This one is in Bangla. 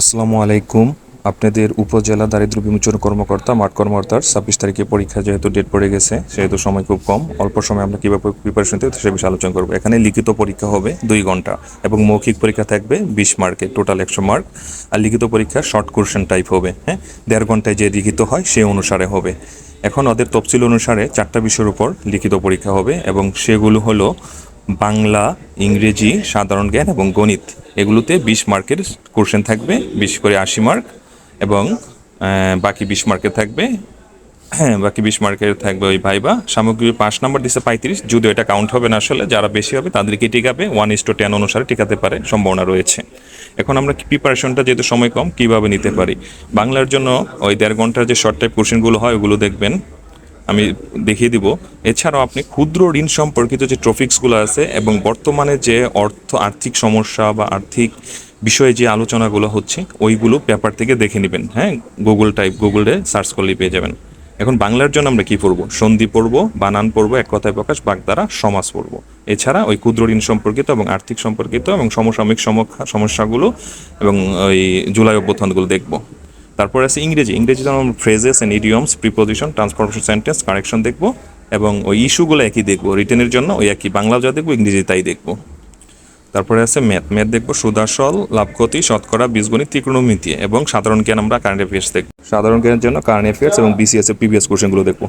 আসসালামু আলাইকুম। আপনাদের উপজেলা দারিদ্র বিমোচন কর্মকর্তা, মাঠ কর্মকর্তার ছাব্বিশ তারিখে পরীক্ষা যেহেতু ডেট পড়ে গেছে, সেহেতু সময় খুব কম। অল্প সময় আমরা কীভাবে প্রিপারেশন নিতে সে বিষয়ে আলোচনা করব। এখানে লিখিত পরীক্ষা হবে দুই ঘণ্টা এবং মৌখিক পরীক্ষা থাকবে বিশ মার্কে টোটাল একশো মার্ক। আর লিখিত পরীক্ষা শর্ট কোশ্চেন টাইপ হবে হ্যাঁ? দেড় ঘন্টায় যে লিখিত হয় সে অনুসারে হবে। এখন ওদের তফসিল অনুসারে চারটা বিষয়ের উপর লিখিত পরীক্ষা হবে এবং সেগুলো হলো বাংলা, ইংরেজি, সাধারণ জ্ঞান এবং গণিত। এগুলোতে বিশ মার্কের কোশ্চেন থাকবে বিশ করে আশি মার্ক এবং বাকি বিশ মার্কের থাকবে হ্যাঁ বাকি বিশ মার্কের থাকবে ওই ভাইবা। সামগ্রী পাঁচ নাম্বার দিচ্ছে পঁয়ত্রিশ, যদিও এটা কাউন্ট হবে না আসলে, যারা বেশি হবে তাদেরকে টিকাবে ওয়ান ইস টু টেন অনুসারে টিকাতে পারে, সম্ভাবনা রয়েছে। এখন আমরা প্রিপারেশনটা যেহেতু সময় কম, কীভাবে নিতে পারি? বাংলার জন্য ওই দেড় ঘণ্টার যে শর্ট টাইপ কোশ্চেনগুলো হয়, ওগুলো দেখবেন। আমি দেখিয়ে দিব। এছাড়াও আপনি ক্ষুদ্র ঋণ সম্পর্কিত যে ট্রফিক্সগুলো আছে এবং বর্তমানে যে অর্থ, আর্থিক সমস্যা বা আর্থিক বিষয়ে যে আলোচনাগুলো হচ্ছে, ওইগুলো পেপার থেকে দেখে নেবেন। হ্যাঁ গুগল টাইপ গুগলে সার্চ করলেই পেয়ে যাবেন। এখন বাংলার জন্য আমরা কি পড়ব? সন্ধি পড়ব, বানান পড়ব, এক কথায় প্রকাশ বাগদারা সমাজ পড়ব। এছাড়া ওই ক্ষুদ্র ঋণ সম্পর্কিত এবং আর্থিক সম্পর্কিত এবং সমসাময়িক সমস্যা- সমস্যাগুলো এবং ওই জুলাই অভ্যুত্থানগুলো দেখব। তারপর আছে ইংরেজি। ইংরেজি যেমন phrases and idioms preposition transformation sentence correction দেখব এবং ওই ইস্যুগুলো একই দেখব। রিটেনের জন্য ওই একই বাংলাও যা দেখব, ইংরেজি তাই দেখব। তারপরে আছে ম্যাথ ম্যাথ দেখব সুদাসল লাভ ক্ষতি শতকরা, বীজগণিত, ত্রিকোণমিতি এবং সাধারণ জ্ঞান আমরা কারেন্ট অ্যাফেয়ার্স দেখব। সাধারণ জ্ঞানের জন্য কারেন্ট অ্যাফেয়ার্স এবং বিসিএস এর প্রিভিয়াস কোশ্চেনগুলো দেখব।